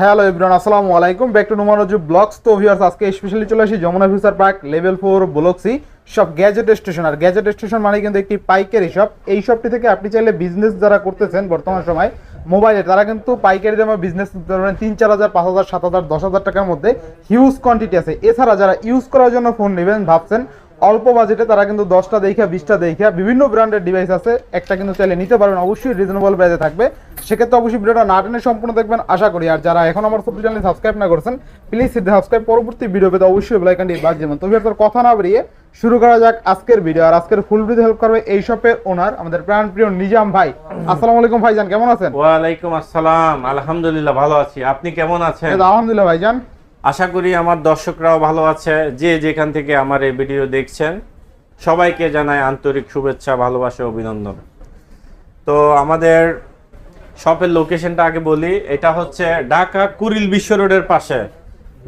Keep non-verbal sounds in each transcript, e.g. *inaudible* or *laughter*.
Hello Ibran আসসালামু আলাইকুম। Back to নোমানোজু ব্লগস তো ভিউয়ার্স আজকে স্পেশালি চলে আসি Jamuna future park level four block C সব গ্যাজেট স্টেশন আর গ্যাজেট স্টেশন মানে কিন্তু একটি পাইকারি শপ এই শপটি থেকে আপনি চাইলে বিজনেস যারা করতেছেন বর্তমান সময় মোবাইলে তারা কিন্তু পাইকারি দামে বিজনেস ধরেন তিন, চার হাজার, পাঁচ হাজার, সাত হাজার, দশ হাজার টাকার মধ্যে। হিউজ কোয়ান্টিটি আছে। এছাড়া যারা ইউজ করার জন্য ফোন নেবেন, ভাবছেন অল্প বাজেটে তারা কিন্তু দশটা দেখা বিশটা দেখা বিভিন্ন ব্র্যান্ডের ডিভাইস আছে একটা কিন্তু চাইলে নিতে পারবেন অবশ্যই রিজনেবল প্রাইসে থাকবে। সেক্ষেত্রে অবশ্যই ভিডিওটা না টেনে সম্পূর্ণ দেখবেন আশা করি। আর যারা এখন আমার চ্যানেল সাবস্ক্রাইব না করছেন প্লিজ সাবস্ক্রাইব পরবর্তী ভিডিও পেতে অবশ্যই বেলাইকানটি বাজিয়ে দেবেন। তবে তোর কথা না বেরিয়ে শুরু করা যাক আজকের ভিডিও আর আজকের ফুল ভিডিও হেল্প করবে এই শপের ওনার আমাদের প্রাণ প্রিয় নিজাম ভাই। আসসালামু আলাইকুম ভাইজান কেমন আছেন? ওয়ালাইকুম আসসালাম আলহামদুলিল্লাহ ভালো আছি। আপনি কেমন আছেন? আলহামদুলিল্লাহ ভাইজান। আশা করি আমার দর্শকরাও ভালো আছে। যে যেখান থেকে আমার এই ভিডিও দেখছেন, সবাইকে জানাই আন্তরিক শুভেচ্ছা, ভালোবাসা, অভিনন্দন। তো আমাদের শপের লোকেশনটা আগে বলি, এটা হচ্ছে ঢাকা কুরিল বিশ্ব রোডের পাশে।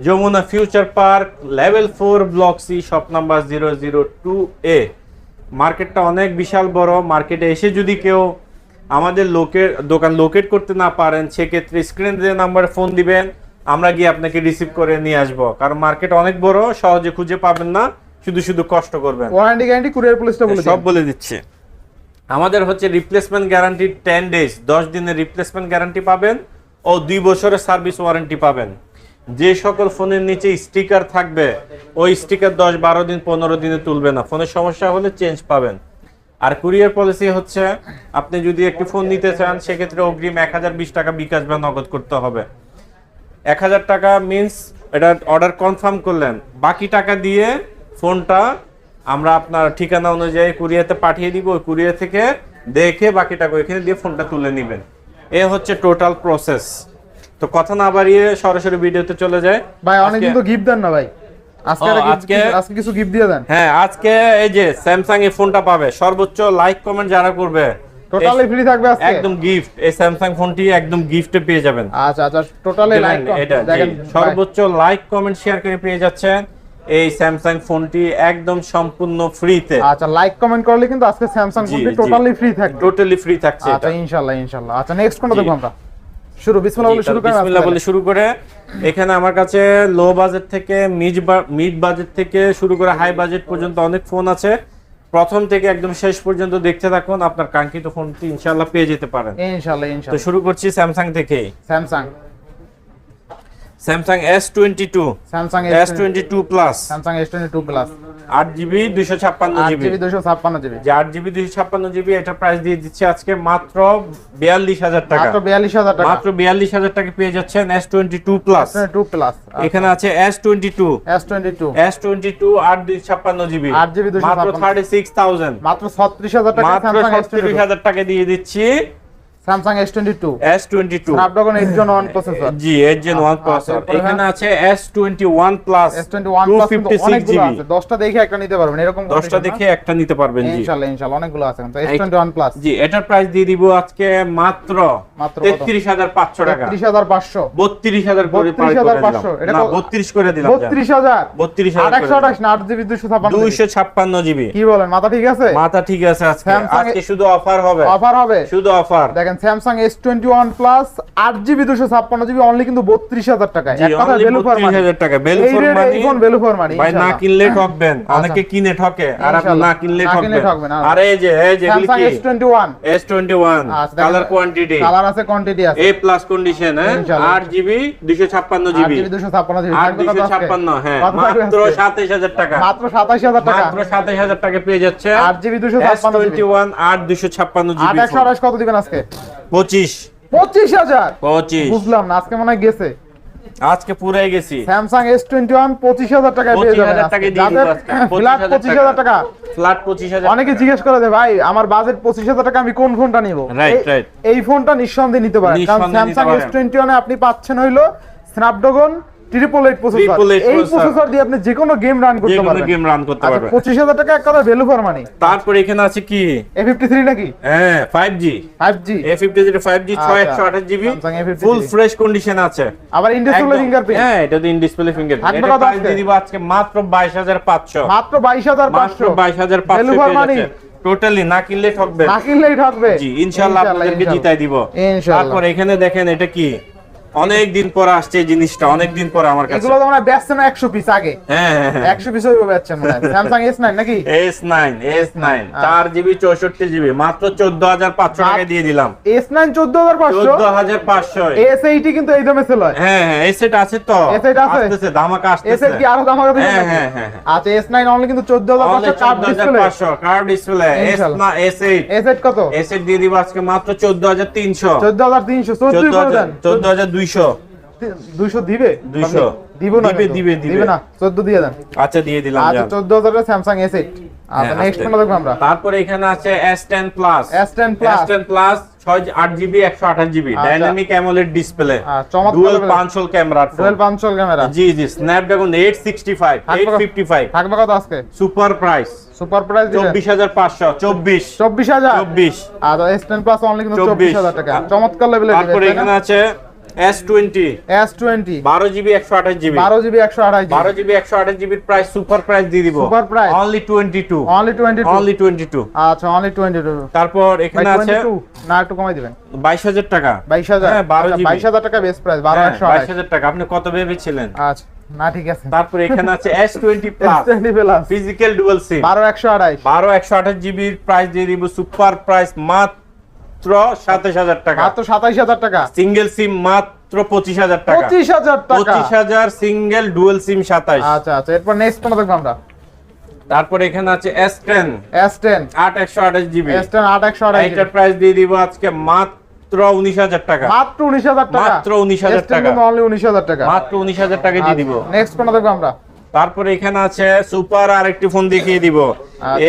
Jamuna future park, level four, block C, shop number zero zero two A. মার্কেটটা অনেক বিশাল বড়। মার্কেটে এসে যদি কেউ আমাদের লোকের দোকান লোকেট করতে না পারেন, সেক্ষেত্রে স্ক্রিন যে নাম্বারে ফোন দিবেন। আমরা গিয়ে আপনাকে রিসিভ করে নিয়ে আসব। কারণ মার্কেট অনেক বড় সহজে খুঁজে পাবেন না শুধু শুধু কষ্ট করবেন। ওয়ারেন্টি গ্যারান্টি কুরিয়ার পুলিশটা বলে সব বলে দিচ্ছে। আমাদের হচ্ছে রিপ্লেসমেন্ট গ্যারান্টি টেন ডেজ দশ দিনের রিপ্লেসমেন্ট গ্যারান্টি পাবেন ও দুই বছরের সার্ভিস ওয়ারেন্টি পাবেন। যে সকল ফোনের নিচে স্টিকার থাকবে ওই স্টিকার দশ বারো দিন পনেরো দিনে তুলবে না। ফোনের সমস্যা হলে চেঞ্জ পাবেন। আর কুরিয়ার পলিসি হচ্ছে আপনি যদি একটি ফোন নিতে চান সেক্ষেত্রে অগ্রিম এক হাজার বিশ টাকা বিকাশ বা নগদ করতে হবে। এক হাজার টাকা মিন্স এটা অর্ডার কনফার্ম করলেন। বাকি টাকা দিয়ে ফোনটা আমরা আপনার ঠিকানা অনুযায়ী কুরিয়াতে পাঠিয়ে দিব ওই কুরিয়ার থেকে দেখে বাকি টাকা ওইখানে দিয়ে ফোনটা তুলে নেবেন। এ হচ্ছে টোটাল প্রসেস তো কথা না বাড়িয়ে সরাসরি ভিডিওতে চলে যায় ভাই অনেক কিন্তু গিফট দেন না ভাই। আজকে কিছু গিফট দিয়ে দেন। হ্যাঁ আজকে এই যে স্যামসাং এই ফোনটা পাবে। সর্বোচ্চ লাইক কমেন্ট যারা করবে টোটালি ফ্রি থাকবে আজকে? একদম গিফট এই স্যামসাং ফোনটি একদম গিফটে পেয়ে যাবেন। আচ্ছা আচ্ছা টোটালি লাইক দেখেন, এটা সর্বোচ্চ লাইক কমেন্ট শেয়ার করে পেয়ে যাচ্ছেন এই স্যামসাং ফোনটি একদম সম্পূর্ণ ফ্রিতে আচ্ছা লাইক কমেন্ট করলে কিন্তু আজকে স্যামসাং ফোনটি টোটালি ফ্রি থাকবে। টোটালি ফ্রি থাকছে আচ্ছা। ইনশাআল্লাহ ইনশাআল্লাহ আচ্ছা নেক্সট কোনটা। দেখব আমরা? শুরু বিসমিল্লাহ বলে শুরু করেন বিসমিল্লাহ বলে শুরু করে এখানে আমার কাছে লো বাজেট থেকে মিড মিড বাজেট থেকে শুরু করে হাই বাজেট পর্যন্ত অনেক ফোন আছে। প্রথম থেকে একদম শেষ পর্যন্ত দেখতে থাকুন আপনার কাঙ্ক্ষিত ফোনটি ইনশাআল্লাহ পেয়ে যেতে পারেন। ইনশাআল্লাহ তো শুরু করছি স্যামসাং থেকে। Samsung Samsung S twenty two Samsung S twenty two plus Samsung S22 plus আট জিবি দুইশো ছাপ্পান্ন জিবি। GB 256 GB. যে আট জিবি দুইশো ছাপ্পান্ন জিবি এটা প্রাইস দিয়ে দিচ্ছে আজকে মাত্র বিয়াল্লিশ হাজার টাকা। মাত্র 42000 টাকা। মাত্র বিয়াল্লিশ হাজার টাকা পেয়ে যাচ্ছেন S twenty two plus S22 plus এখানে আছে S twenty two. S22 S twenty two আট ছাপ্পান্ন জিবি। 8 GB মাত্র থার্টি সিক্স থাউজেন্ড মাত্র 36000 টাকা মাত্র স্যামসাং সত্তরিশ S22 হাজার টাকা দিয়ে দিচ্ছি। Samsung S22 S twenty two Snapdragon 8 gen 1 processor G eight gen one processor তারপরে এখানে আছে S twenty one plus S21 two plus fifty six অনেকগুলো জিবি আছে। 10টা দেখে একটা নিতে পারবেন এরকম দশটা condition না? দেখে একটা নিতে পারবেন জি। ইনশাআল্লাহ ইনশাআল্লাহ অনেকগুলো আছে তো S21 প্লাস জি এটার প্রাইস দিয়ে দিব আজকে মাত্র মাত্র কত? তেত্রিশ হাজার পাঁচশো টাকা। 33500 বত্রিশ হাজার করে 32,500 এটা না কত? বত্রিশ করে দিলাম 32000 বত্রিশ হাজার। 828 না 8 জিবি 256 দুইশো ছাপ্পান্ন জিবি। কি বলেন মাথা ঠিক আছে? মাথা ঠিক আছে আজকে। আজকে শুধু অফার হবে। অফার হবে? শুধু অফার। দেখেন Samsung S twenty one plus আট জিবি দুশো ছাপ্পান্ন জিবি অনলি কিন্তু বত্রিশ হাজার টাকা এক কথা only ভ্যালু ফর 32,000 টাকা। Value for money। এখন ভ্যালু ফর মানি ভাই না কিনলে ঠকবেন। অনেকে কিনে ঠকে আর আপনি না কিনলে ঠকবেন। ঠকবেন, আরে এই যে এই যে Samsung S twenty one S twenty one colour quantity colour আছে কোয়ান্টিটি আছে। এ প্লাস কন্ডিশন হ্যাঁ? আট জিবি দুইশো ছাপ্পান্ন জিবি দুশো ছাপ্পান্ন জিবি আট আজকে? ছাপ্পান্ন হ্যাঁ। মাত্র আজকে? সাতাইশ হাজার টাকা। মাত্র সাতাশি হাজার টাকা। মাত্র সাতাইশ হাজার টাকা পেয়ে যাচ্ছে। আট জিবি দুশো ছাপ্পান্ন টোয়েন্টি জিবি ওয়ান আট দুশো ছাপ্পান্ন আট জিবি একশো আঠাশ কত দিবেন আজকে? পঁচিশ। পঁচিশ হাজার? পঁচিশ। বুঝলাম না আজকে মনে হয় গেছে। আজকে পুরাই গেছি। স্যামসাং এস টোয়েন্টি ওয়ান পঁচিশ হাজার টাকায় পেয়ে 25,000 যাবেন দিয়ে দিব যাদের আজকে। ফ্ল্যাট 25,000 পঁচিশ হাজার টাকা। ফ্ল্যাট পঁচিশ হাজার অনেকে জিজ্ঞেস করে যে ভাই আমার বাজেট পঁচিশ হাজার টাকা আমি কোন ফোনটা নিব? এই- এই ফোনটা নিঃসন্দেহে নিতে পারেন। কারণ স্যামসাং এস। টোয়েন্টি ওয়ানে আপনি পাচ্ছেন হইল স্ন্যাপড্রাগন ট্রিপল এইট প্রসেসর এই প্রসেসর দিয়ে আপনি যে কোনো গেম রান করতে পারবেন। গেম রান করতে আচ্ছা পারবে পঁচিশ হাজার টাকা এক কথা ভ্যালু ফর মানি তারপর এখানে আছে কি? এ ফিফটি থ্রি নাকি? হ্যাঁ five G five G A fifty zero five G ছয় আচ্ছা। একশো আঠাশ GB Samsung A53 full fresh condition আছে। আবার ইন্ডাস্ট্রিয়াল একদম- ফিঙ্গারপ্রিন্ট হ্যাঁ এটা তো ইন ডিসপ্লে ফিঙ্গার থাকবে এটা প্রাইস দিয়ে দিব আজকে মাত্র বাইশ হাজার পাঁচশো। মাত্র বাইশ হাজার মাত্র পাঁচশো বাইশ হাজার ভ্যালু পাঁচশো ফর মানি টোটালি না কিনলে ঠকবে। না কিনলেই থাকবে জি ইনশাল্লাহ আপনাদেরকে জিতাই দিব। ইনশাল্লাহ তারপর এখানে দেখেন এটা কি? অনেক দিন পরে আসছে জিনিসটা অনেক দিন পরে আমার কাছে। এগুলো তো মানে বেচছেন একশো পিস আগে। হ্যাঁ হ্যাঁ হ্যাঁ। একশো পিস ওইভাবে বেচছেন মনে হয়। এস নাইন নাকি? এস নাইন এস নাইন আচ্ছা। চার জিবি চৌষট্টি জিবি মাত্র চোদ্দ হাজার পাঁচশো টাকা দিয়ে দিলাম। এস নাইন চোদ্দ হাজার পাঁচশো? চোদ্দ হাজার পাঁচশো। এস এইটি কিন্তু এই দামে সেল হয়। হ্যাঁ হ্যাঁ এই সেট আছে তো। A7 আছে? আসতেছে ধামাকা এস আসতেছে কি আরও দাম হবে হ্যাঁ, হ্যাঁ, হ্যাঁ, হ্যাঁ। আচ্ছা এস নাইন অনলি কিন্তু চোদ্দ হাজার পাঁচশো কাপ ডিসপ্লে কার্ভ ডিসপ্লে ইনশাল্লাহ। না এস এইট এস এইট কত? এস এইট দিয়ে দিব আজকে মাত্র চোদ্দ হাজার তিনশো। চোদ্দ হাজার তিনশো। চোদ্দ করে দেন। চোদ্দ হাজার দুইশো। দুইশো দিবে? 200 দিব না দিবে, দিবে, দিবে। দিবে না। চোদ্দ দিয়ে দেন। আচ্ছা দিয়ে দিলাম আচ্ছা চোদ্দ হাজার স্যামসাং এস এইট আচ্ছা হ্যাঁ, নেক্সট কোনটা দেখব আমরা? তারপরে এখানে আছে S ten plus S10 Plus। S plus ছয় জিবি একশো আঠাশ জিবি। ডাইনামিক অ্যামোলেড ডিসপ্লে চমৎকার ডুয়াল পাঁচশোল camera dual পাঁচশোল camera G G Snapdragon eight sixty five ফাগমা fifty five থাকবে কত আজকে? সুপার প্রাইস সুপার প্রাইস দিবেন চব্বিশ হাজার পাঁচশো চব্বিশ। চব্বিশ হাজার? চব্বিশ। আর প্লাস অনলি কিন্তু টাকা। চমৎকার লেভেলের তারপরে এখানে আছে এস টোয়েন্টি এস টোয়েন্টি বারো জিবি একশো আঠাশ জিবি। বারো জিবি একশো আঠাশ বারো জিবি একশো আঠাশ জিবির প্রাইস সুপার প্রাইস দিয়ে দিব? Only only twenty two only twenty two আচ্ছা অনলি টোয়েন্টি টু তারপর এখানে আছে না একটু কমাই দিবেন। বাইশ হাজার টাকা। বাইশ হাজার? হ্যাঁ, 12 আচ্ছা, GB বাইশ হাজার টাকা বেস্ট প্রাইস আঠাশ। হাজার টাকা। আপনি কত ভেবেছিলেন? আচ্ছা না ঠিক আছে। তারপরে এখানে আছে S twenty plus twenty plus physical dual SIM বারো একশো আঠাশ। বারো একশো আঠাশ জিবির প্রাইস দিয়ে দিব। সুপার প্রাইস মাত্র সাতাশ হাজার টাকা। মাত্র সাতাইশ হাজার টাকা। সিঙ্গেল সিম মাত্র পঁচিশ হাজার টাকা। পঁচিশ হাজার টাকা। পঁচিশ হাজার সিঙ্গেল ডুয়াল সিম সাতাশ। আচ্ছা আচ্ছা এরপর নেক্সট কোনটা দেখব আমরা? তারপরে এখানে আছে এস টেন এস টেন আট একশো আঠাশ জিবি। এস টেন আট একশো আঠাশ প্রাইস দিয়ে দিব আজকে মাত্র উনিশ হাজার টাকা। মাত্র উনিশ হাজার টাকা। মাত্র 19,000 টাকা। অনলি উনিশ হাজার টাকা। মাত্র উনিশ হাজার টাকা দিয়ে দিব। নেক্সট কোনটা দেখব আমরা? তারপরে এখানে আছে সুপার আর একটি ফোন দেখিয়ে দিব।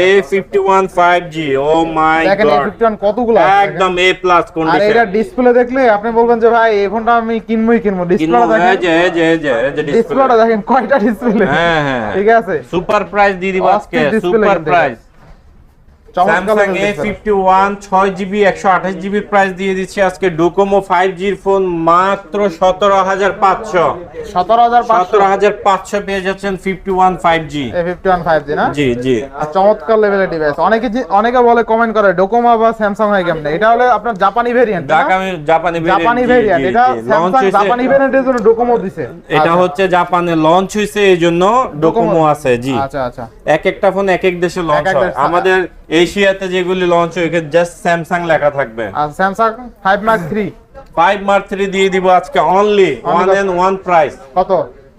A fifty one five G ও মাই দেখেন এই কতগুলো একদম এ প্লাস আর এটা ডিসপ্লে দেখলে আপনি বলবেন যে ভাই এই ফোনটা আমি কিনবই কিনবো। ডিসপ্লেটা দেখেন। ডিসপ্লেটা ডিসপ্লে। দেখেন কয়টা ডিসপ্লে? হ্যাঁ হ্যাঁ। ঠিক আছে। সুপার প্রাইস দিয়ে দিব আজকে super price. Samsung level A display। Fifty one ছয় জিবি একশো আঠাশ জিবির প্রাইস দিয়ে দিচ্ছি আজকে। ডোকোমো ফাইভ জির ফোন মাত্র সতেরো হাজার পাঁচশো। সতেরো হাজার সতেরো হাজার পাঁচশো পেয়ে যাচ্ছেন fifty one five G fifty one five G না? জি জি। চমৎকার লেভেলের ডিভাইস অনেকে অনেকে বলে কমেন্ট করে ডোকোমা বা স্যামসাং হয় কেমনে এটা হলে আপনার জাপানি ভেরিয়েন্ট জাপানি জাপানি জাপানি ভেরিয়েন্ট এটা স্যামসাং জাপানি ভেরিয়েন্টের জন্য ডোকোমো দিছে। এটা আচ্ছা। হচ্ছে জাপানে লঞ্চ হয়েছে এই জন্য ডোকোমো আছে জি। আচ্ছা আচ্ছা। এক একটা ফোন এক এক দেশে লঞ্চ হয়। আমাদের এশিয়াতে যেগুলি লঞ্চ হয় জাস্ট স্যামসাং লেখা থাকবে। আর Samsung five mark three five mark three দিয়ে দিব আজকে only one? And one price কত?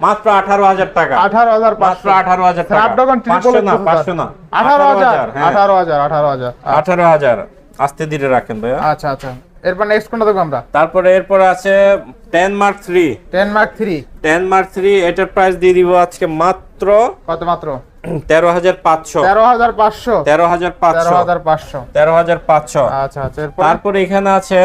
মাত্র আঠারো হাজার টাকা। আঠারো হাজার মাত্র পাঁচশো আঠারো হাজার টাকা। স্ন্যাপড্রাগন পাঁচশো না পাঁচশো না। আঠারো হাজার হ্যাঁ। আঠারো হাজার আঠারো হাজার। আঠারো হাজার। আস্তে ধীরে রাখেন ভাইয়া। আচ্ছা আচ্ছা। এরপর নেক্সট কোনটা দেখব আমরা? তারপরে এরপর আছে ten mark three ten mark three ten mark three এটার প্রাইস দিয়ে দিব আজকে মাত্র কত মাত্র? *clears throat* তেরো হাজার পাঁচশো। তেরো হাজার পাঁচশো। তেরো হাজার পাঁচশো। হাজার পাঁচশো। তেরো হাজার পাঁচশো। আচ্ছা আচ্ছা তারপরে এখানে আছে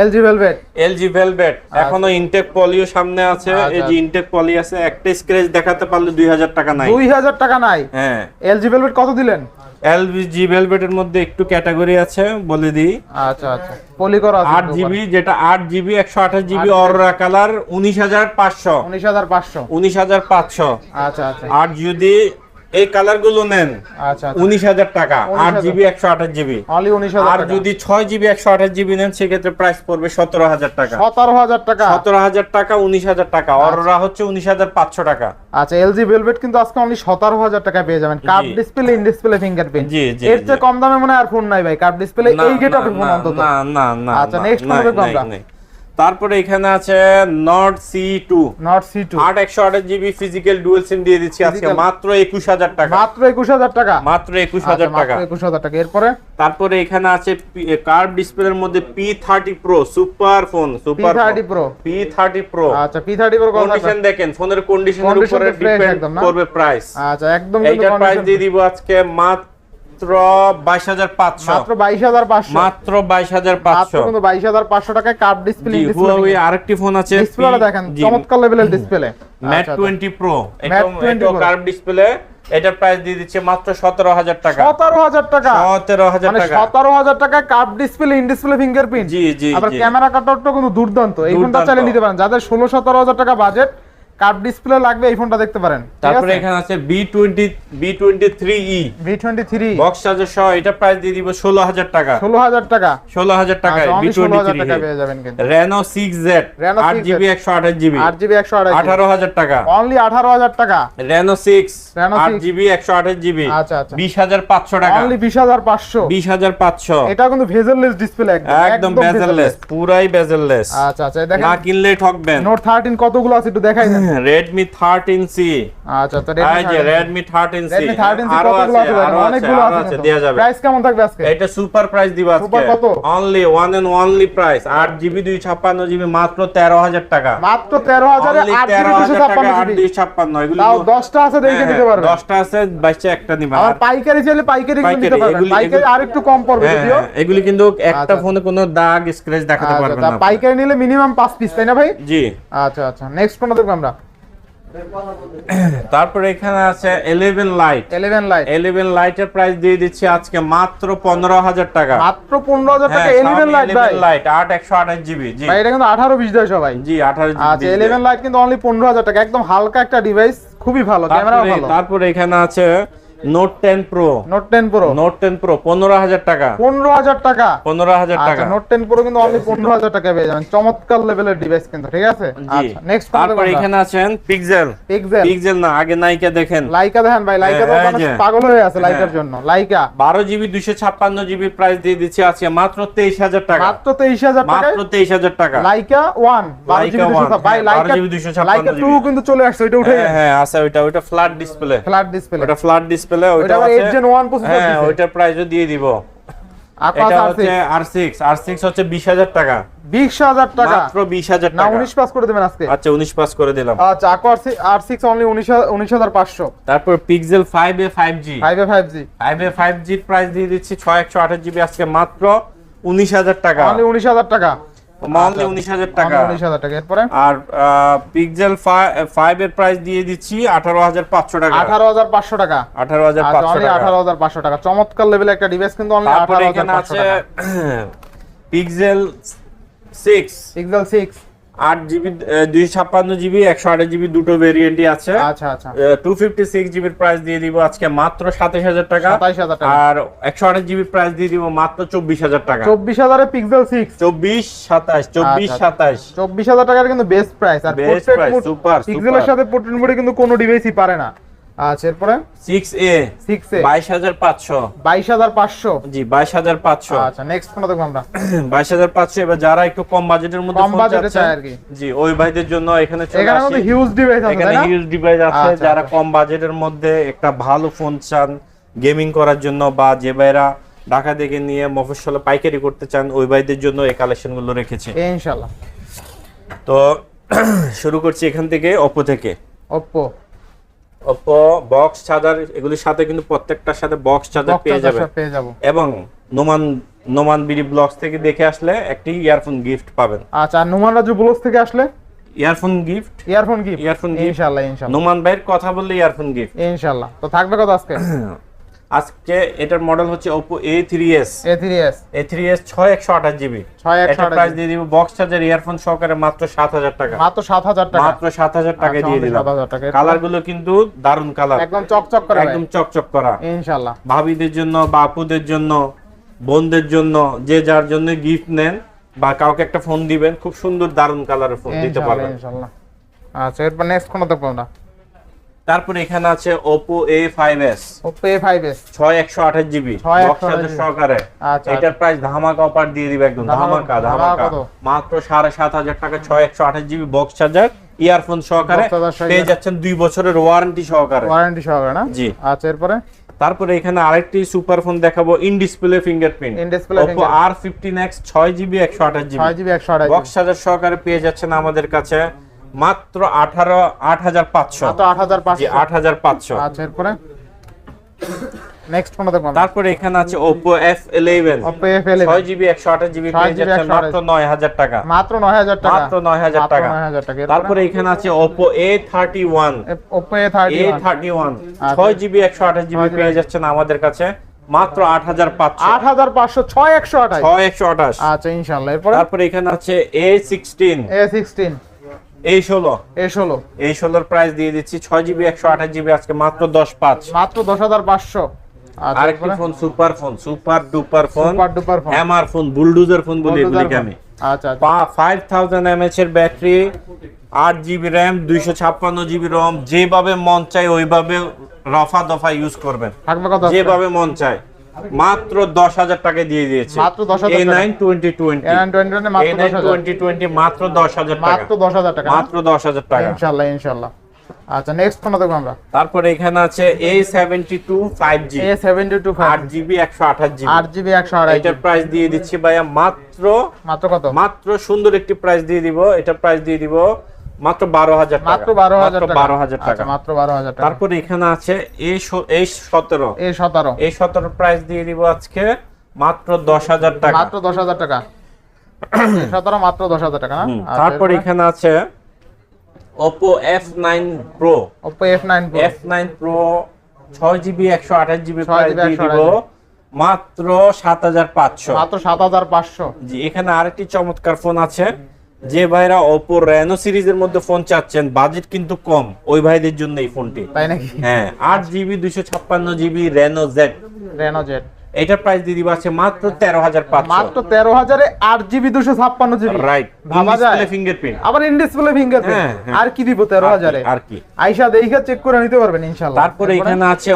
এলজি ভেলভেট। LG Velvet. এখনও ইনটেক পলিও সামনে আছে। এই যে আচ্ছা। ইনটেক পলি আছে একটা স্ক্র্যাচ দেখাতে পারলে দুই হাজার টাকা নাই। দুই হাজার টাকা নাই? হ্যাঁ। এলজি ভেলভেট কত দিলেন? এলজি ভেলভেটের মধ্যে একটু ক্যাটাগরি আছে বলে দিই। আচ্ছা আচ্ছা। পলি করা আছে আট জিবি যেটা আট জিবি একশো আঠাশ জিবি অররা কালার উনিশ হাজার পাঁচশো। উনিশ হাজার পাঁচশো। উনিশ হাজার পাঁচশো। আচ্ছা আচ্ছা। আর যদি এই কালারগুলো নেন। আচ্ছা উনিশ হাজার টাকা আট জিবি একশো আঠাশ জিবি। আর যদি ছয় জিবি একশো আঠাশ জিবি নেন সেক্ষেত্রে প্রাইস পড়বে সতেরো হাজার টাকা। সতেরো হাজার টাকা। সতেরো হাজার টাকা উনিশ হাজার টাকা। অরোরা হচ্ছে উনিশ হাজার পাঁচশো টাকা। আচ্ছা এলজি ভেলভেট কিন্তু আজকে অনলি সতেরো হাজার টাকা পেয়ে যাবেন। Curve display in display fingerprint জি, জি, এর চেয়ে কম দামে মনে হয় আর ফোন নাই ভাই। কার্ভ ডিসপ্লে এই গেট অফ ফোন অন্তত। না না না আচ্ছা, নেক্সট কোনটা দেখব আমরা? তারপরে এখানে আছে not C two not C two আট একশো আঠাশ জিবি ফিজিক্যাল ডুয়েল সিম দিয়ে দিচ্ছি আজকে। মাত্র একুশ হাজার টাকা। মাত্র একুশ হাজার টাকা? মাত্র একুশ আচ্ছা, হাজার টাকা। একুশ হাজার টাকা। এরপরে? তারপরে এখানে আছে কার্ভ ডিসপ্লের মধ্যে P thirty Pro super phone super thirty Pro P thirty Pro আচ্ছা পি থার্টি প্রো কন্ডিশন দেখেন ফোনের কন্ডিশনের উপরে ডিপেন্ড করবে প্রাইস আচ্ছা একদম এইটার প্রাইস দিয়ে দিব আজকে মাত্র বাইশ হাজার পাঁচশো। মাত্র বাইশ হাজার পাঁচশো। মাত্র বাইশ হাজার পাঁচশো। কিন্তু বাইশ হাজার পাঁচশো টাকায় কার্ভ ডিসপ্লে আরেকটি ফোন আছে ডিসপ্লেটা দেখেন চমৎকার লেভেলের display Mate twenty Pro Mat 20 Pro। Curve display এটার প্রাইস দিয়ে দিচ্ছে মাত্র সতেরো হাজার টাকা। সতেরো হাজার টাকা। সতেরো হাজার মানে টাকা। সতেরো হাজার টাকায় curve display in display fingerprint জি জি আবার ক্যামেরা কাটারটা কিন্তু দুর্দান্ত। এই ফোনটা চালিয়ে নিতে পারেন। যাদের ষোলো সতেরো হাজার টাকা বাজেট কার্ভ ডিসপ্লে লাগবে এই ফোনটা দেখতে পারেন। তারপরে এখানে আছে B twenty B twenty three E V twenty three box charger সহ এটা প্রাইস দিয়ে দিব ষোলো হাজার টাকা। ষোলো হাজার টাকা। ষোলো হাজার টাকায় বি ষোলো টোয়েন্টি হাজার থ্রি টাকা পেয়ে যাবেন কিন্তু। Reno 6Z জিবি একশো আঠাশ জিবি আট জিবি একশো আঠাশ আঠারো হাজার টাকা। অনলি আঠারো হাজার টাকা। Reno 6 জিবি একশো আঠাশ জিবি আচ্ছা, আচ্ছা। বিশ হাজার পাঁচশো টাকা। অনলি বিশ হাজার পাঁচশো। এটা কিন্তু ভেজেললেস ডিসপ্লে একদম একদম বেজারলেস পুরাই বেজারলেস আচ্ছা আচ্ছা দেখেন। না কিনলে ঠকবেন। নোট থার্টিন কতগুলো আছে একটু দেখাই দেন। থার্টিন সি আচ্ছা তো রেডমি থার্টিন সি রেডমি আরও আছে আরও আছে অনেকগুলো আরও আছে দেওয়া যাবে। প্রাইস কেমন থাকবে আজকে? এটা সুপার প্রাইস দিব আজকে। Super কত? Only one and only price আট জিবি দুই ছাপ্পান্ন জিবি মাত্র তেরো হাজার টাকা। মাত্র তেরো হাজারে Only আট জিবি 13,000 দুশো টাকা, ছাপ্পান্ন আট জিবি দুই ছাপ্পান্ন, এগুলি তাও তো- দশটা আছে দেখে হ্যাঁ, নিতে পারবেন দশটা আছে বাইশটা একটা নিবা। আবার পাইকারি চাইলে পাইকারি নিতে পাইকারি, পাইকারি আর একটু কম পড়বে হ্যাঁ, যদিও। হ্যাঁ, এগুলি কিন্তু একটা আচ্ছা। ফোনে কোনো দাগ স্ক্র্যাচ দেখাতে আচ্ছা, পারবেন তা না পাইকারি নিলে মিনিমাম পাঁচ পিস তাই না ভাই? জি। আচ্ছা আচ্ছা নেক্সট কোনটা দেখব আমরা? *coughs* তারপরে এখানে আছে 11 লাইট ইলেভেন লাইট 11 লাইটের প্রাইস দিয়ে দিচ্ছি আজকে মাত্র 15000 টাকা। মাত্র পনেরো হাজার টাকা হ্যাঁ ইলেভেন লাইট ভাই। লাইট 8 128 জিবি জি। ভাই এটা কিন্তু আঠারো বিশ দেয় সবাই। জি 18 জিবি আচ্ছা ইলেভেন লাইট কিন্তু অনলি পনেরো হাজার টাকা। একদম হালকা একটা ডিভাইস খুবই ভালো ক্যামেরা ভালো। তারপরে এখানে আছে Note 10 Pro Note ten Pro Note 10 Pro 15000 টাকা। পনেরো হাজার টাকা? 15000 টাকা আচ্ছা নোট টেন প্রো কিন্তু অনলি পনেরো হাজার টাকা পেয়ে যাবেন। চমৎকার লেভেলের ডিভাইস কিন্তু ঠিক আছে? আচ্ছা নেক্সট তারপরে এখানে আছেন পিক্সেল পিক্সেল পিক্সেল না আগে নাইকা দেখেন। লাইকা দেখেন ভাই লাইকা তো হ্যাঁ, মানুষ পাগল হয়ে আছে লাইকার জন্য। লাইকা বারো জিবি দুইশো ছাপ্পান্ন জিবি প্রাইস দিয়ে দিচ্ছি আজকে মাত্র তেইশ হাজার টাকা। মাত্র তেইশ হাজার টাকায় মাত্র তেইশ হাজার টাকা। লাইকা ওয়ান বারো জিবি দুশো 1, ভাই হ্যাঁ, লাইকা 12 GB 256 লাইকা টু কিন্তু চলে আসছে ওইটা উঠে হ্যাঁ হ্যাঁ আছে ওইটা ওইটা ফ্ল্যাট ডিসপ্লে ফ্ল্যাট ডিসপ্লে ওটা ফ্ল্যাট ডিসপ্লে ওইটা ওইটা আছে 8 Gen 1 প্রসেসর হ্যাঁ ওইটার প্রাইসও দিয়ে দিব। এটা হচ্ছে R6 R6 হচ্ছে 20000 টাকা। বিশ হাজার টাকা। মাত্র 20000 না টাকা। উনিশ পাস করে দেবেন আজকে। আচ্ছা 19 পাস করে দিলাম। আচ্ছা আকো আর সিক্স অনলি উনিশ উনিশ হাজার পাঁচশো। তারপর Pixel 5a 5G five A five G 5a 5G price দিয়ে দিচ্ছি 6128 জিবি আজকে মাত্র 19000 টাকা। অনলি উনিশ হাজার টাকা। অনলি 19000 টাকা। উনিশ হাজার টাকা। এরপরে? আর পিক্সেল 5 এর প্রাইস দিয়ে দিচ্ছি 18500 টাকা। আঠারো হাজার পাঁচশো টাকা। আঠারো 18500 পাঁচশো টাকা। আঠারো হাজার পাঁচশো টাকা। চমৎকার লেভেলে একটা ডিভাইস কিন্তু অনলি তারপরে আঠারো হাজার পাঁচশো টাকা। পিক্সেল 6 পিক্সেল সিক্স আট জিবি দুইশো ছাপ্পান্ন জিবি একশো আঠাশ জিবি দুটো ভেরিয়েন্টই আছে। আচ্ছা আচ্ছা। টু ফিফটি সিক্স জিবির প্রাইস দিয়ে দিব আজকে মাত্র সাতাশ হাজার টাকা। আর একশো আঠাশ জিবির প্রাইস দিয়ে দিব মাত্র চব্বিশ হাজার টাকা। চব্বিশ হাজারে পিক্সেল সিক্স চব্বিশ সাতাশ চব্বিশ আচ্ছা। সাতাশ চব্বিশ হাজার টাকার কিন্তু বেস্ট প্রাইস আর বেস্ট প্রাইস সুপার পিক্সেলের সাথে পোর্ট্রেট মোডে কিন্তু কোনো ডিভাইসই পারে না। আচ্ছা এরপরে? জি আচ্ছা নেক্সট দেখব আমরা। *clears throat* এবার যারা একটু কম বাজেটের মধ্যে কম ফোন চাচ্ছেন, আর কি। জি ওই ভাইদের জন্য এখানে চলে এখানে কিন্তু হিউজ ডিভাইস আছে এখানে হিউজ ডিভাইস আছে আচ্ছা, যারা আচ্ছা। কম বাজেটের মধ্যে একটা ভালো ফোন চান গেমিং করার জন্য বা যে ভাইরা ঢাকা থেকে নিয়ে মফস্বলে পাইকারি করতে চান ওই ভাইদের জন্য এই কালেকশনগুলো রেখেছে। ইনশাআল্লাহ তো *clears throat* শুরু করছি এখান থেকে ওপো থেকে। ওপ্পো ওপো বক্স চার্জার এগুলির সাথে কিন্তু প্রত্যেকটার সাথে বক্স চার্জার পেয়ে যাবে। পেয়ে যাব। এবং নোমান নোমান বিডি ব্লগস থেকে দেখে আসলে একটি ইয়ারফোন গিফট পাবেন। আচ্ছা আর নোমান রাজু ব্লগস থেকে আসলে? Earphone gift earphone gift earphone. ইনশাআল্লাহ ইনশাআল্লাহ নোমান ভাইয়ের কথা বললে ইয়ারফোন গিফট ইনশাআল্লাহ তো থাকবে কথা আজকে? *clears throat* আজকে এটার মডেল হচ্ছে Oppo A3s A3s A3s 6128 জিবি 6128 এটা প্রাইস দিয়ে দিব বক্স চার্জার ইয়ারফোন সহকারে মাত্র 7000 টাকা। মাত্র 7000 টাকা। মাত্র 7000 টাকা দিয়ে দিলাম। 7000 টাকা। কালারগুলো কিন্তু দারুণ কালার একদম চকচক করে। একদম চকচক করা। ইনশাআল্লাহ। ভাবিদের জন্য বাপুদের জন্য বোনদের জন্য যে যার জন্য গিফট নেন বা কাউকে একটা ফোন দিবেন খুব সুন্দর দারুণ কালারের ফোন দিতে পারবেন। ইনশাআল্লাহ। আচ্ছা এরপর নেক্সট কোনটা দেখব আমরা। তারপরে এখানে আছে Oppo A5s Oppo A5s 6128 জিবি। 6128 বক্স চার্জার সহকারে। আচ্ছা, এটার প্রাইস ধামাকা অফার দিয়ে দিবে একদম। ধামাকা- ধামাকা? মাত্র সাড়ে সাত হাজার টাকা ছয় একশো আঠাশ জিবি বক্স চার্জার ইয়ারফোন সহকারে। পেয়ে যাচ্ছেন দুই বছরের ওয়ারেন্টি সহকারে। ওয়ারেন্টি সহকারে না? জি। আচ্ছা এরপরে? তারপরে এখানে আরেকটি সুপার ফোন দেখাবো in display fingerprint Oppo fingerprint। R15X ছয় জিবি একশো আঠাশ জিবি। 6 জিবি 128 বক্স চার্জার সহকারে পেয়ে যাচ্ছেন আমাদের কাছে মাত্র আঠারো আট হাজার পাঁচশো। মাত্র 8500 জি আট হাজার পাঁচশো। আচ্ছা এরপরে? নেক্সট কোনটা দেখব তারপরে এখানে আছে Oppo F11 Oppo F11 ছয় জিবি একশো আঠাশ জিবি 6 পেয়ে GB যাচ্ছেন 128 মাত্র নয় হাজার টাকা। মাত্র 9000 টাকা। মাত্র 9000 মাত্র টাকা। 9000 টাকা? তারপরে এখানে আছে Oppo A31 এ- Oppo A31 A31 আচ্ছা। 6 জিবি 128 জিবি 6 GB পেয়ে যাচ্ছেন আমাদের কাছে। মাত্র 8500 8500 6128 6128 আচ্ছা ইনশাআল্লাহ। এরপরে? তারপরে এখানে আছে A16 A16 এই ষোলো। এ ষোলো। এই ষোলোর প্রাইস দিয়ে দিচ্ছি ছয় জিবি একশো আঠাশ জিবি আজকে মাত্র দশ পাঁচ। মাত্র দশ হাজার পাঁচশো। আরেকটি phone super phone super duper phone super duper phone hammer phone bulldozer phone বলি এগুলিকে আমি। আচ্ছা ফাইভ থাউজেন্ড এমএচ এর ব্যাটারি আট জিবি র্যাম দুইশো ছাপ্পান্ন জিবি রম যেভাবে মন চাই ওইভাবে রফা দফা ইউজ করবেন। যেভাবে মন চায়। মাত্র দশ হাজার টাকা দিয়ে দিয়েছে। মাত্র 10,000 এ টাকা। নাইন টোয়েন্টি টোয়েন্টি A9 20 মাত্র এ দশ হাজার। টোয়েন্টি মাত্র দশ হাজার টাকা। মাত্র দশ হাজার টাকা মাত্র দশ হাজার টাকা। ইনশাল্লাহ ইনশাল্লাহ। আচ্ছা নেক্সট ফোন দেখব আমরা। তারপরে এখানে আছে A seventy two five G A seventy two আট ফাইভ জিবি একশো আঠাশ জিবি আট জিবি একশো আড়াই এটার প্রাইস দিয়ে দিচ্ছি ভাইয়া মাত্র মাত্র কত? মাত্র সুন্দর একটি প্রাইস দিয়ে দিব। এটা প্রাইস দিয়ে দিব মাত্র বারো হাজার মাত্র বারো হাজার বারো হাজার টাকা। আচ্ছা, মাত্র বারো হাজার টাকা। তারপরে এখানে আছে এই স- এই সতেরো। এই সতেরো। প্রাইস দিয়ে দিব আজকে মাত্র দশ হাজার টাকা। মাত্র দশ হাজার টাকা। সতেরো মাত্র দশ হাজার টাকা আচ্ছা, তারপরে? এখানে আছে Oppo F nine Pro Oppo F9 Pro F nine Pro ছয় জিবি একশো আঠাশ জিবি প্রাইস দিয়ে দিব। মাত্র সাত হাজার পাঁচশো। মাত্র সাত হাজার পাঁচশো। জি এখানে আরেকটি চমৎকার ফোন আছে। যে ভাইরা ওপো রেনো সিরিজের মধ্যে ফোন চাচ্ছেন বাজেট কিন্তু কম ওই ভাইদের জন্য এই ফোনটি তাই নাকি? হ্যাঁ আট জিবি দুইশো ছাপ্পান্ন GB Reno Z Reno Z এটার প্রাইস দিয়ে দিব আছে মাত্র তেরো হাজার পাঁচশো। মাত্র তেরো হাজারে আট জিবি দুশো ছাপ্পান্ন জিবি রাইট ভাবা যায়? ফিঙ্গারপ্রিন্ট আবার ইন ডিসপ্লে ফিঙ্গারপ্রিন্ট। আর কি দিব তেরো হাজারে? আর কি আইসা দেখা চেক করে নিতে পারবেন ইনশাল্লাহ তারপরে এখানে আছে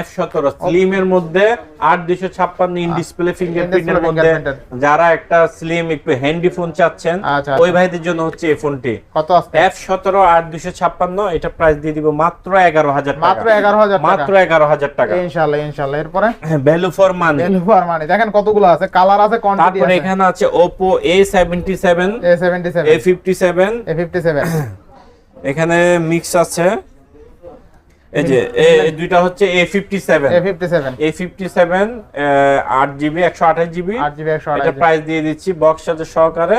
এফ সতেরো স্লিম এর মধ্যে আট দুইশো ছাপ্পান্ন ইন ডিসপ্লে ফিঙ্গারপ্রিন্টের in-display মধ্যে যারা একটা স্লিম একটু হ্যান্ডি ফোন চাচ্ছেন আচ্ছা, ওই আচ্ছা। ভাইদের জন্য হচ্ছে এই ফোনটি কত আট দুইশো ছাপ্পান্ন এটা প্রাইস দিয়ে দিব মাত্র এগারো হাজার মাত্র এগারো হাজার টাকা। মাত্র এগারো হাজার টাকা। ইনশাল্লাহ ইনশাল্লাহ এরপরে? Value for money. ডেলিভার মানে। দেখেন কতগুলো আছে। কালার আছে কোয়ান্টিটি তারপরে আছে। এখানে আছে fifty seven A fifty seven এখানে মিক্স আছে। এই যে এই দুইটা হচ্ছে A fifty seven A fifty seven A fifty seven আট জিবি একশো আঠাশ জিবি। আট জিবি একশো এটা আড়াই প্রাইস দিয়ে দিচ্ছি বক্স সাথে সহকারে।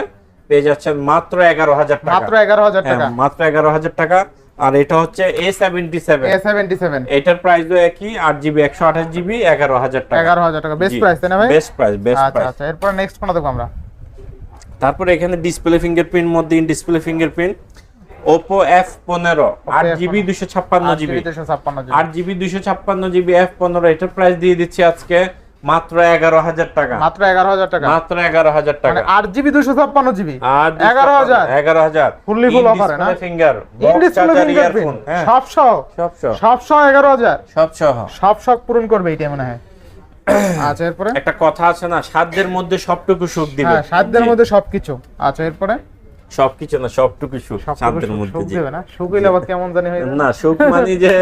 পেয়ে যাচ্ছেন মাত্র এগারো হাজার টাকা। মাত্র এগারো হাজার হ্যাঁ, টাকা। মাত্র এগারো হাজার টাকা। আর এটা হচ্ছে A seventy seven A seventy seven এটার প্রাইসও একই আট জিবি একশো আঠাশ জিবি এগারো হাজার টাকা। এগারো হাজার টাকা। বেস্ট প্রাইস তাই না ভাই? বেস্ট প্রাইস বেস্ট প্রাইস আচ্ছা এরপরে নেক্সট কোনটা দেখব আমরা? তারপরে এখানে ডিসপ্লে ফিঙ্গারপ্রিন্ট মধ্যে in display fingerprint Oppo F পনেরো আট F15 জিবি দুশো ছাপ্পান্ন আট জিবি জিবি দুশো ছাপ্পান্ন জিবি আট জিবি দুশো ছাপ্পান্ন জিবি এফ পনেরো এটার প্রাইস দিয়ে দিচ্ছি আজকে। মাত্র এগারো হাজার টাকা। মাত্র এগারো হাজার টাকা। মাত্র এগারো হাজার টাকা। মানে আট জিবি দুশো ছাপ্পান্ন জিবি। আর এগারো হাজার। এগারো হাজার। না? ফিঙ্গার সহ। সব সহ। এগারো হাজার। পূরণ করবে এটা মনে হয়। *coughs* আচ্ছা এরপরে? একটা কথা আছে না সাধ্যের মধ্যে সবটুকু সুখ দিবে। হ্যাঁ সাধ্যের মধ্যে সবকিছু। আচ্ছা এরপরে? সবকিছু না সবটুকু সুখ সুখ- মধ্যে না? আবার কেমন জানি হয়ে না সুখ মানে যে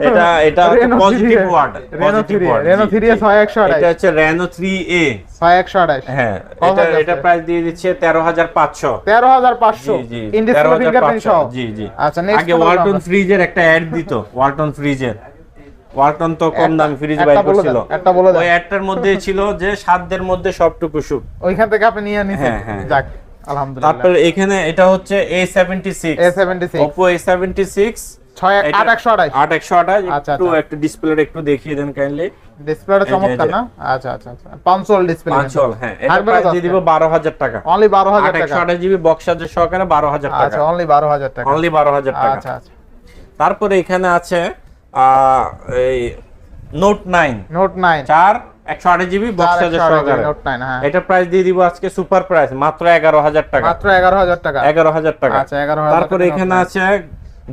এটা এটা *laughs* positive word Reno 3 Reno 3 A ছয় একশো আড়াই এটা হচ্ছে 3A ছয় একশো আড়াই হ্যাঁ এটা এটা প্রাইস দিয়ে দিচ্ছে 13500 তেরো হাজার পাঁচশো। জি জি ফিঙ্গারপ্রিন্ট সহ। 13500 জি জি। আচ্ছা নেক্সট আগে ওয়ালটন ফ্রিজের একটা অ্যাড দিত ওয়ালটন ফ্রিজের ওয়ালটন তো কম দামি ফ্রিজ একটা বাই বলে করছিল। একটা বলে ওই অ্যাডটার মধ্যে ছিল যে সাধ্যের মধ্যে সবটুকু সুখ। ওইখান থেকে আপনি নিয়ে নিছেন। হ্যাঁ, হ্যাঁ। যাক। আলহামদুলিল্লাহ। তারপরে এখানে এটা হচ্ছে A76 এ সেভেন্টি সিক্স Oppo A76 ছয় এটা- আট একশো আড়াই আট একশো আঠাশ। আচ্ছা, একটু আচ্ছা। একটু দেখিয়ে দেন কাইন্ডলি ডিসপ্লেটা চমৎকার না? আচ্ছা আচ্ছা আচ্ছা। পাঁচশোল ডিসপ্লে পাঁচল হ্যাঁ। এটা দিয়ে দিব টাকা। অনলি একশো টাকা। জিবি বক্স সহকারে আচ্ছা অনলি বারো হাজার টাকা। অনলি আচ্ছা আচ্ছা। তারপরে এখানে আছে আহ, এই নোট নাইন নোট নাইন চার একশো আঠাশ জিবি বক্স হ্যাঁ। এটা প্রাইস দিয়ে দিব আজকে সুপার প্রাইস মাত্র এগারো হাজার টাকা। মাত্র এগারো হাজার টাকা। এগারো হাজার টাকা। আচ্ছা, 11,000 তারপরে এখানে আছে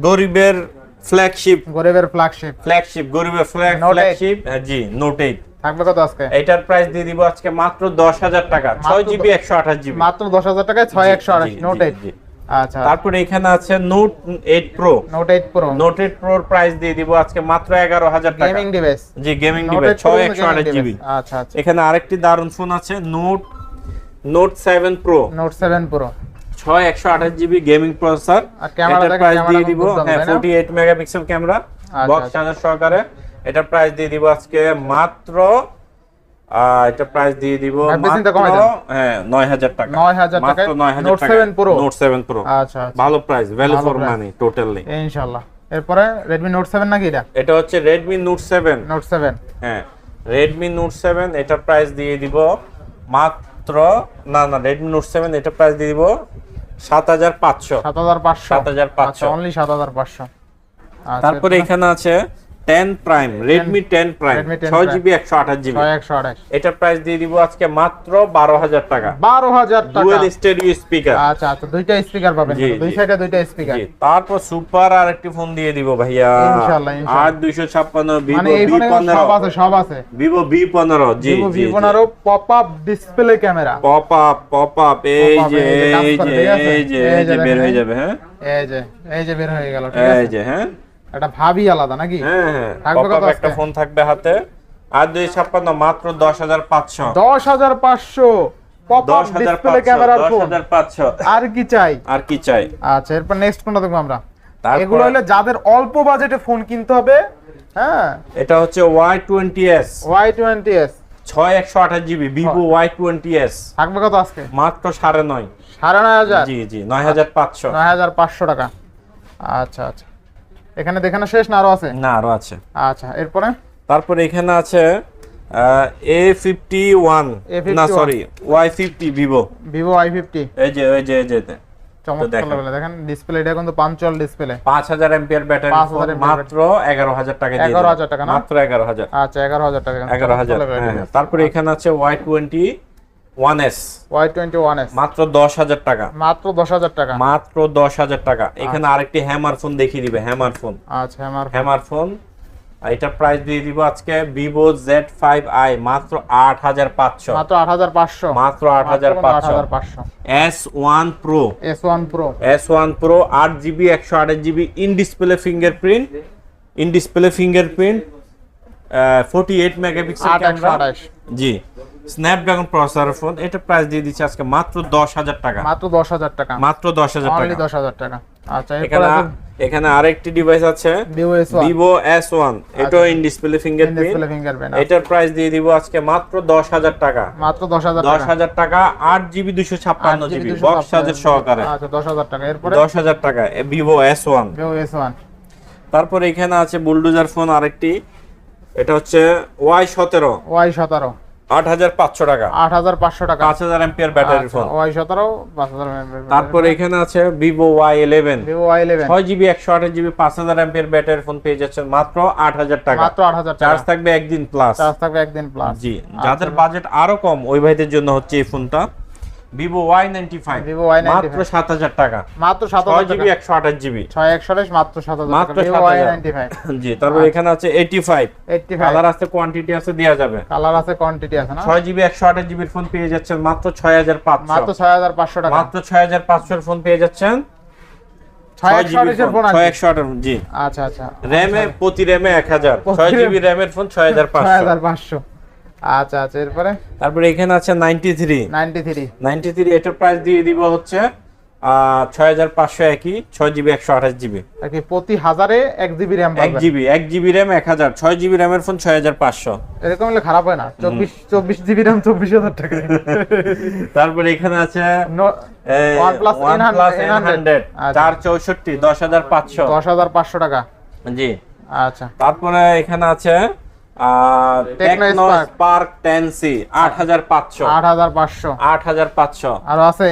গরিবের ফ্ল্যাগশিপ গরিবের ফ্ল্যাগশিপ ফ্ল্যাগশিপ গরিবের ফ্ল্যাগশিপ জি নোট এইট থাকবে কত আজকে? এটার প্রাইস দিয়ে দিব আজকে মাত্র দশ হাজার টাকা। ছয় জিবি একশো আঠাশ জিবি। মাত্র দশ হাজার টাকায় ছয় জি, একশো আড়াই জি, নোট জি, এইট জি। আচ্ছা। তারপরে এখানে আছে Note eight Pro Note eight Pro Note eight প্রোর price দিয়ে দিব আজকে মাত্র এগারো হাজার টাকা। গেমিং ডিভাইস জি গেমিং ডিভাইস এইট প্রো ছয় একশো আঠাশ জিবি আচ্ছা আচ্ছা। এখানে আরেকটি দারুণ ফোন আছে Note Note seven Pro Note seven Pro ছয় একশো আঠাশ জিবি গেমিং প্রসেসর আর ক্যামেরা প্রাইস দিয়ে দিব। দুর্দান্ত, হ্যাঁ তাই না? Forty eight megapixel camera box. Charger সহকারে। এটার প্রাইস দিয়ে দিব আজকে মাত্র এটা প্রাইস দিয়ে দিব। হ্যাঁ নয় হাজার টাকা। 9,000 মাত্র টাকায় নয় হাজার Note টাকা 7 Pro। নোট সেভেন প্রো আচ্ছা ভালো price value for money totally ইনশাআল্লাহ এরপরে রেডমি নোট সেভেন নাকি এটা? এটা হচ্ছে Redmi Note seven Note seven হ্যাঁ রেডমি নোট সেভেন এটার প্রাইস দিয়ে দিব মাত্র না না রেডমি নোট সেভেন এটা প্রাইস দিয়ে দিব সাত হাজার পাঁচশো। সাত হাজার পাঁচশো। 7,500 আচ্ছা অনলি সাত হাজার পাঁচশো। আচ্ছা, তারপরে এখানে আছে ten Prime Redmi ten Prime Redmi 10 ছয় Prime। জিবি একশো আঠাশ জিবি ছয় একশো আঠাশ। এটার প্রাইস দিয়ে দিব আজকে মাত্র বারো হাজার টাকা। বারো হাজার টাকা। ডুয়েল স্টেরিও স্পিকার আচ্ছা আচ্ছা দুইটা স্পিকার পাবেন। জি, দুই সাইডে দুইটা স্পিকার তারপর সুপার আর একটি ফোন দিয়ে দিব ভাইয়া। ইনশাআল্লাহ। আর দুইশো ছাপ্পান্ন মানে ভিভো এই ফোনে পনেরো। সব আছে সব আছে। বি পনেরো জি ভিভো জি ভি পনেরো pop up display camera pop up pop up এই যে এই যে এই যে বের হয়ে যাবে হ্যাঁ? এই যে এই যে বের হয়ে গেল ঠিক আছে? এই যে হ্যাঁ? এটা আলাদা নাকি? হ্যাঁ হ্যাঁ। একটা ফোন থাকবে হাতে। আর দুই ছাপ্পান্ন মাত্র দশ হাজার পাঁচশো। দশ হাজার পাঁচশো। হাজার আর কি চাই? আর কি চাই? আচ্ছা এরপর নেক্সট কোনটা দেখব আমরা। এগুলো হলে যাদের অল্প বাজেটে ফোন কিনতে হবে হ্যাঁ? এটা হচ্ছে Y twenty S Y twenty S ছয় একশো আঠাশ GB Vivo Y twenty S থাকবে কত আজকে? মাত্র সাড়ে নয়। সাড়ে নয় হাজার? জি জি নয় হাজার পাঁচশো। নয় হাজার পাঁচশো টাকা। আচ্ছা আচ্ছা। এখানে দেখানো শেষ না আরও আছে? না আরও আছে। আচ্ছা এরপরে? তারপরে এখানে আছে এ ফিফটি ওয়ান না sorry Y fifty Vivo Vivo I fifty এই যে এই যে এই যে। চমৎকার দেখেন। ডিসপ্লে এটা কিন্তু পাঞ্চুয়াল ডিসপ্লে পাঁচ হাজার এম্পিয়ার ব্যাটারি 5000 ampere মাত্র এগারো হাজার টাকা দিয়ে 11,000 টাকা না? মাত্র এগারো হাজার। আচ্ছা এগারো হাজার টাকা এগারো হাজার হ্যাঁ, তারপরে এখানে আছে Y twenty one S Y twenty one S মাত্র দশ হাজার টাকা। মাত্র দশ হাজার টাকা। মাত্র দশ হাজার টাকা। এখানে আরেকটি হ্যামার ফোন দেখিয়ে দিবে হ্যামার ফোন। আচ্ছা হ্যামার ফোন। এটা প্রাইস দিয়ে দিব আজকে মাত্র আট হাজার পাঁচশো। মাত্র আট হাজার পাঁচশো। মাত্র in display fingerprint in display fingerprint forty eight megapixel camera G. Snapdragon processor phone এটা প্রাইস দিয়ে দিচ্ছে আজকে মাত্র দশ হাজার টাকা। মাত্র দশ হাজার টাকা। মাত্র দশ হাজার অনলি টাকা। দশ হাজার টাকা। আচ্ছা এখানে এখানে আরেকটি ডিভাইস আছে এস ওয়ান এটাও ইন ডিসপ্লে ফিঙ্গারপ্রিন্ট এটার প্রাইস দিয়ে দিব আজকে মাত্র দশ হাজার টাকা। মাত্র দশ হাজার টাকা। হাজার টাকা আট জিবি দুশো ছাপ্পান্ন 8GB জিবি 256 বক্স চার্জের সহকারে। আচ্ছা দশ হাজার টাকা। এরপরে? দশ হাজার টাকা Vivo S one Vivo S one তারপরে এখানে আছে বুলডোজার ফোন আরেকটি। এটা হচ্ছে ওয়াই সতেরো। ওয়াই সতেরো আট হাজার পাঁচশো টাকা। আট হাজার পাঁচশো টাকা। পাঁচ হাজার এম্পিয়ার ব্যাটারি ফোন। তারপরে এখানে আছে ব্যাটারি ফোন পেয়ে যাচ্ছেন মাত্র আট হাজার টাকা। মাত্র চার্জ থাকবে একদিন প্লাস। চার্জ থাকবে একদিন প্লাস। জি যাদের বাজেট আরও কম ওই ভাইদের জন্য হচ্ছে এই ফোনটা। Vivo Y ninety five Vivo Y95 মাত্র সাত হাজার টাকা। মাত্র সাত ছয় হাজার জিবি একশো আঠাশ জিবি ছয় একশো মাত্র সাত হাজার মাত্র ভিভো ওয়াই নাইনটি ফাইভ জি তারপর এখানে আছে eighty five eighty five colour আছে কোয়ান্টিটি আছে দেওয়া যাবে। কালার আছে কোয়ান্টিটি আছে না? ছয় জিবি একশো আঠাশ জিবির ফোন পেয়ে যাচ্ছেন মাত্র ছয় হাজার মাত্র ছয় হাজার পাঁচশো টাকা। মাত্র ছয় হাজার পাঁচশোর ফোন পেয়ে যাচ্ছেন। আঠাশ জি। আচ্ছা আচ্ছা। র্যামে প্রতি র্যামে এক হাজার। ছয় জিবি র্যামের ফোন ছয় হাজার পাঁচশো। আচ্ছা আচ্ছা এরপরে? তারপরে এখানে আছে ninety three ninety three ninety three এটার প্রাইস দিয়ে দিব হচ্ছে ছয় হাজার পাঁচশো একই ছয় জিবি একশো আঠাশ জিবি। আর কি প্রতি হাজারে এক জিবি র্যাম এক পাবেন। জিবি এক জিবি র্যাম এক হাজার ছয় জিবি র্যামের ফোন ছয় হাজার পাঁচশো। এরকম হলে খারাপ হয় না চব্বিশ চব্বিশ জিবি র্যাম চব্বিশ হাজার টাকা। তারপরে এখানে আছে OnePlus OnePlus N100 N100 আচ্ছা। চার চৌষট্টি দশ হাজার পাঁচশো। দশ হাজার পাঁচশো টাকা। জি। আচ্ছা। তারপরে এখানে আছে। স্পার্ক। আরও আছে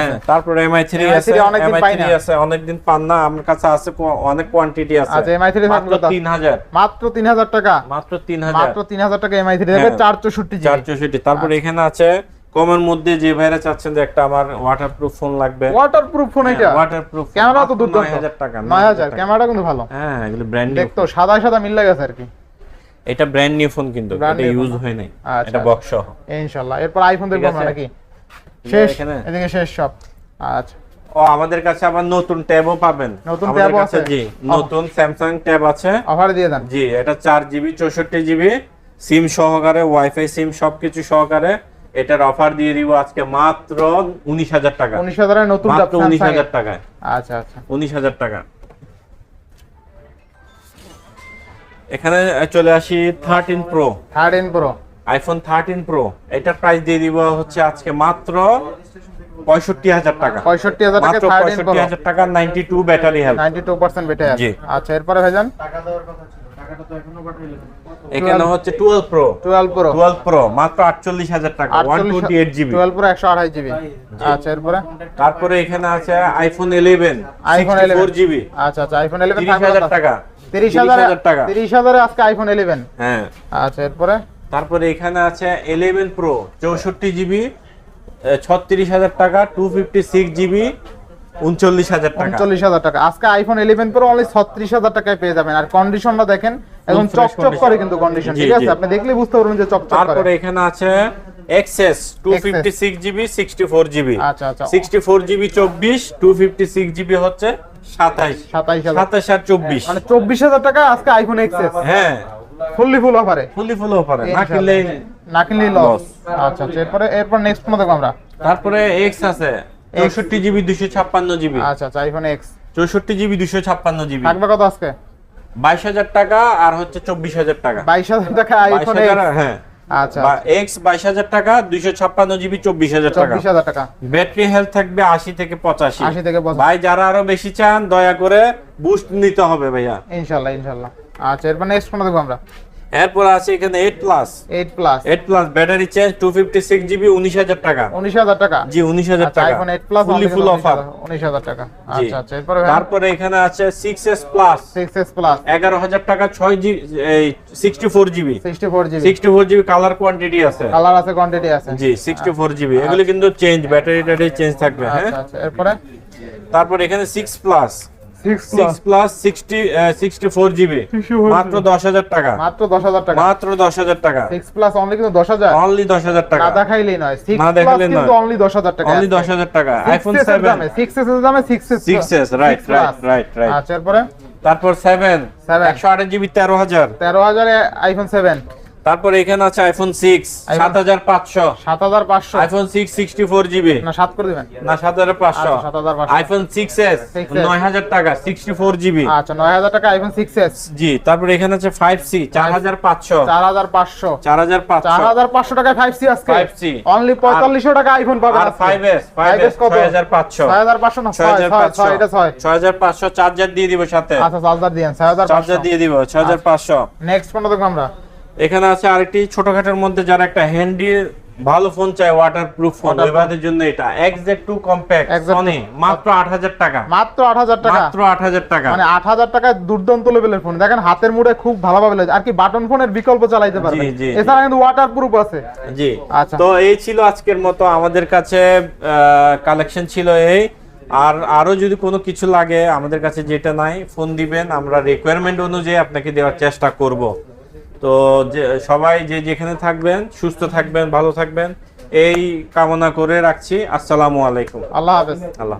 আছে। তারপরে MI3 আছে অনেকদিন পাই না। আছে অনেকদিন পান না আমার কাছে আছে অনেক কোয়ান্টিটি আছে। আচ্ছা এমআই মাত্র তিন হাজার। মাত্র তিন হাজার টাকা? মাত্র তিন হাজার। মাত্র তিন হাজার টাকা এমআই থ্রি দেবে হ্যাঁ। জিবি। তারপরে এখানে আছে কমের মধ্যে যে ভাইরা চাচ্ছেন যে একটা আমার ওয়াটারপ্রুফ ফোন লাগবে। ওয়াটার প্রুফ ফোন এটা ওয়াটারপ্রুফ ক্যামেরা তো দুর্দান্ত। নয় হাজার টাকা নয় হাজার ক্যামেরাটা কিন্তু ভালো। হ্যাঁ এগুলো ব্র্যান্ড নিউ দেখতো সাদা সাদা মিল গেছে আর কি। এটা ব্র্যান্ড নিউ ফোন কিন্তু এটা ইউজ হয় নাই আচ্ছা, এটা আচ্ছা। বক্স সহ। ইনশাল্লাহ এরপর আইফোন দেখব আমরা নাকি? শেষ? এদিকে শেষ সব। আচ্ছা। ও আমাদের কাছে আবার নতুন ট্যাবও পাবেন। নতুন ট্যাবও আছে? জি নতুন স্যামসাং ট্যাব আছে। অফারে দিয়ে দেন। জি এটা চার জিবি চৌষট্টি জিবি সিম সহকারে ওয়াইফাই সিম সবকিছু সহকারে। এটার অফার দিয়ে দিব আজকে মাত্র উনিশ হাজার টাকা। উনিশ হাজারের নতুন মাত্র উনিশ হাজার টাকায়। আচ্ছা আচ্ছা। উনিশ হাজার টাকা। এখানে চলে আসি thirteen Pro thirteen Pro iPhone thirteen Pro এটার প্রাইস দিয়ে দিব হচ্ছে আজকে মাত্র পঁয়ষট্টি হাজার টাকা। পঁয়ষট্টি হাজার টাকা পঁয়ষট্টি হাজার টাকা ninety two battery health ninety two percent বেটে জি। আচ্ছা এরপরে ভাইজান? এখনও হচ্ছে twelve Pro twelve Pro twelve Pro মাত্র আটচল্লিশ হাজার টাকা one twenty eight GB twelve Pro একশো আঠাশ জিবি আচ্ছা এরপরে? তারপরে এখানে আছে iPhone eleven iPhone four GB আচ্ছা আচ্ছা আইফোন ইলেভেন তিরিশ হাজার টাকা। তিরিশ হাজার টাকা। তিরিশ হাজারে আজকে আইফোন ইলেভেন হ্যাঁ। আচ্ছা এরপরে? তারপরে এখানে আছে ইলেভেন প্রো চৌষট্টি জিবি ছত্রিশ হাজার টাকা টু ফিফটি সিক্স জিবি উনচল্লিশ হাজার টাকা। উনচল্লিশ হাজার টাকা। আজকে আইফোন ইলেভেন প্রো অনলি ছত্রিশ হাজার টাকায় পেয়ে যাবেন। আর কন্ডিশনটা দেখেন fresh চকচক করে কিন্তু কন্ডিশন ঠিক আছে? আপনি দেখলেই বুঝতে পারবেন যে চকচক তারপরে এখানে আছে XS two fifty six GB sixty four GB আচ্ছা আচ্ছা। সিক্সটি ফোর জিবি চব্বিশ টু ফিফটি সিক্স জিবি হচ্ছে সাতাইশ। সাতাইশ হাজার। সাতাশ আর চব্বিশ। মানে চব্বিশ হাজার টাকা আজকে আইফোন এক্সেস হ্যাঁ। ফুললি ফুল অফারে ফুলি ফুল অফারে না কিনলে না কিনলেই লস আচ্ছা আচ্ছা। এরপরে এরপর নেক্সট দেখব আমরা। তারপরে এক্স আছে। চৌষট্টি জিবি দুশো ছাপ্পান্ন জিবি আচ্ছা আচ্ছা আইফোন এক্স চৌষট্টি জিবি দুশো ছাপ্পান্ন জিবি থাকবে কত আজকে? বাইশ হাজার টাকা আর হচ্ছে চব্বিশ হাজার টাকা। বাইশ হাজার টাকা আইফোন হ্যাঁ। আচ্ছা এক্স বাইশ হাজার টাকা দুইশো ছাপ্পান্ন জিবি চব্বিশ হাজার টাকা। চব্বিশ হাজার টাকা। ব্যাটারি হেলথ থাকবে আশি থেকে পঁচাশি। আশি থেকে পঁচাশি। ভাই যারা আরও বেশি চান দয়া করে বুস্ট নিতে হবে ভাইয়া। ইনশাল্লাহ ইনশাল্লাহ। আচ্ছা দেখব আমরা। এরপর আছে এখানে eight plus eight plus eight plus battery fifty six GB উনিশ হাজার টাকা। উনিশ হাজার টাকা। জি উনিশ হাজার আচ্ছা টাকা। IPhone eight plus fully full offer উনিশ হাজার টাকা। আচ্ছা আচ্ছা এরপরে তারপরে এখানে আছে six S plus six S plus এগারো হাজার টাকা ছয় জিবি এই sixty four GB sixty four GB sixty four GB colour quantity আছে। কালার আছে কোয়ান্টিটি আছে। জি সিক্সটি ফোর জিবি এগুলো কিন্তু চেঞ্জ ব্যাটারি ট্যাটারি চেঞ্জ থাকবে হ্যাঁ? আচ্ছা আচ্ছা এরপরে? তারপর এখানে six plus six six plus sixty sixty four GB মাত্র দশ হাজার টাকা। মাত্র দশ হাজার টাকা। মাত্র দশ হাজার টাকা। সিক্স প্লাস অনলি কিন্তু দশ হাজার অনলি দশ হাজার টাকা। না দেখাইলেই নয়। সিক্স না প্লাস নয়। অনলি দশ হাজার টাকা। অনলি দশ হাজার টাকা আইফোন সেভেন সিক্স এস এর দামে six S six S right right right right আচ্ছা এরপরে? তারপর সেভেন। একশো আট জিবি তেরো হাজার। তেরো হাজারে আইফোন সেভেন তারপর এখানে আছে আইফোন সিক্স iPhone- সাত হাজার পাঁচশো সাত হাজার পাঁচশো iPhone six sixty four GB না সাত করে দিবেন না সাত হাজার পাঁচশো আচ্ছা, 7500 আইফোন 6s নয় হাজার টাকা সিক্সটি ফোর জিবি আচ্ছা নয় হাজার টাকা আইফোন সিক্স এস জি তারপর এখানে আছে ফাইভ সি চার হাজার পাঁচশো চার হাজার পাঁচশো চার হাজার চার পাঁচশো হাজার পাঁচশো টাকায় ফাইভ সি আজকে 5C অনলি পঁয়তাল্লিশশো টাকা আইফোন পাবেন আর ফাইভ এস ফাইভ এস কত ছয় হাজার পাঁচশো ছয় হাজার পাঁচশো না ছয় ছয় হাজার ছয় পাঁচশো ছয় এটা ছয় ছয় হাজার পাঁচশো চার্জার দিয়ে দিব সাথে আচ্ছা চার্জার ছয় হাজার চার্জার দিয়ে দিব ছয় হাজার পাঁচশো নেক্সট ফোনটা দেখব আমরা এখানে আছে আরেকটি ছোটখাটোর মধ্যে যারা একটা হ্যান্ডি ভালো ফোন চায় ওয়াটার প্রুফ ফোন। এবারের জন্য এটা। এক্সজেড টু কম্প্যাক্ট সনি মাত্র আট হাজার টাকা। মাত্র আট হাজার টাকা? মাত্র আট হাজার টাকা। মানে আট হাজার টাকায় দুর্দান্ত লেভেলের ফোন দেখেন হাতের মুড়ে খুব ভালোভাবে লেগেছে। আর কি বাটন ফোনের বিকল্প চালাইতে পারবে। জি, জি। এছাড়া কিন্তু ওয়াটার প্রুফ আছে। জি। আচ্ছা। তো এই ছিল আজকের মতো। আমাদের কাছে কালেকশন ছিল এই। আর আরও যদি কোনো কিছু লাগে আমাদের কাছে যেটা নাই ফোন দিবেন। আমরা রিকোয়ারমেন্ট অনুযায়ী আপনাকে দেওয়ার চেষ্টা করব। তো যে সবাই যে যেখানে থাকবেন সুস্থ থাকবেন ভালো থাকবেন এই কামনা করে রাখছি। আসসালামু আলাইকুম। আল্লাহ হাফেজ। আল্লাহ।